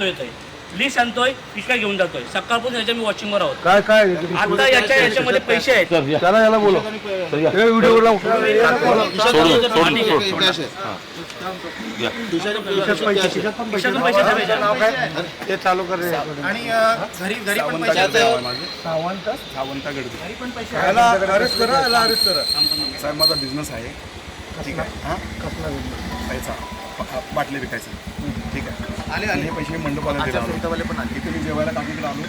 जातोय येतोय लिस्ट आणतोय पिशव्या घेऊन जातोय. सकाळपासून याच्या मी वॉचिंगवर आहोत. काय काय? आता याच्या याच्यामध्ये पैसे आहेत. त्याला याला बोलो व्हिडिओ. ते चालू कर. आणि अ, घरी घरी पण पैसे सावंत सावंत गडबड घरी पण पैसे याला अरेस्ट करा याला अरेस्ट करा. साहेब माझा बिझनेस आहे. ठीक आहे. हां? पैसा. बाटली विकायचं. ठीक आहे. आले हे पैसे मी मंडपाला दिले तिथे मी जेवायला टाकीकडे आलो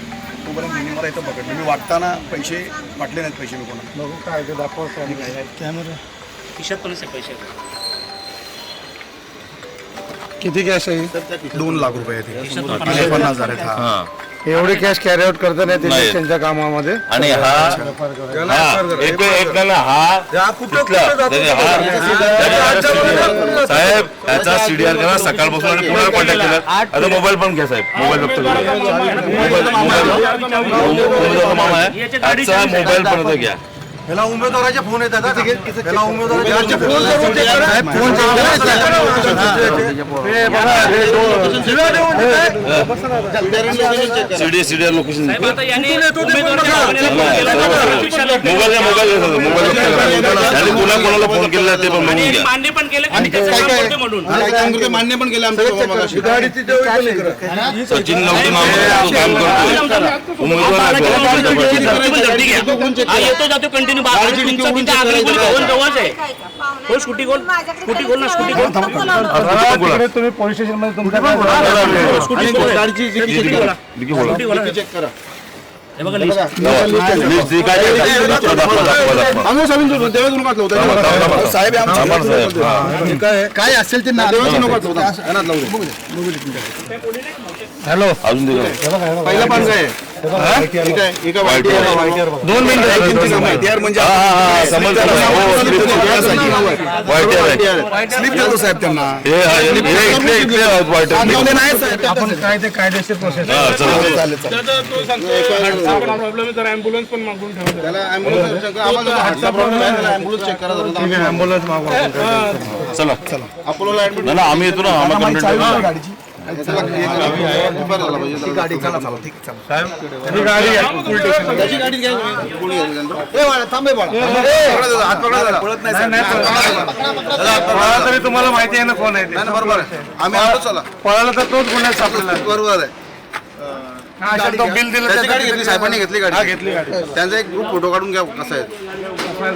तोपर्यंत त्यांनी मला इथं पकडलं. मी वाटताना पैसे वाटले नाहीत पैसे मी कोणा बघू काय ते दाखव कॅमेरा. खिशात पण असे पैसे. किती कॅश आहे? दोन लाख रुपये. पण पन्नास हजार आहेत. एवढे कॅश कॅरी आउट करता नाही नाही. ते त्यांच्या कामामध्ये आणि हा हा एक एक ना हा तिथला त्याने हा साहेब याचा सीडीआर करा सकाळपासून आणि पुन्हा कॉन्टॅक्ट केला आता मोबाईल पण घ्या साहेब मोबाईल बघतो मोबाईल मामा आहे आजचा मोबाईल पण आता घ्या ह्याला उमेदवाराचे फोन येतात ह्याला उमेदवाराचे phone CD location mobile mobile mobile पुन्हा कोणाला फोन केला ते पण मान्य पण केलं काम मान्य पण केलं करत. सचिन नवते मामा तो करतोय उमेदवार. हा येतो जातो कंटिन्यू जवळच आहे हो स्कूटी गोल स्कूटी गोल ना स्कूटी गोल तुम्ही पोलीस स्टेशनमध्ये तुमच्या स्कूटी चेक करा साहेब हा. काय असेल ते. हॅलो अजून पहिला पान काय? हा? दोन मिनिटं म्हणजे हा, हा, हा. हो. स्लिप देतो साहेब त्यांना हे हा, हे आपण काय ते कायदेशीर प्रोसेस हा, चालेल त्याला ambulance check करा. आम्हाला हार्टचा प्रॉब्लेम आहे त्याला ambulance check करा जरा. आहे ॲम्ब्युलन्स मागवा. चला. अपोलोला admit ना ना आम्ही येतो ना आम्हाला माहिती कंप्लेंट चालू आहे गाडीची. आहे, आहे. ही आहे. नाही, पळाला तरी तुम्हाला माहिती आहे ना कोण आहे बरोबर आहे. आम्ही आलो चला. पळाला तर तोच गुन्ह्यात सापडला. बरोबर आहे. हा, बिल दिलं त्याची गाडी त्याचं- घेतली साहेबांनी घेतली हा, गाडी घेतली गाडी. त्यांचा एक ग्रुप फोटो काढून घ्या कसा आहे.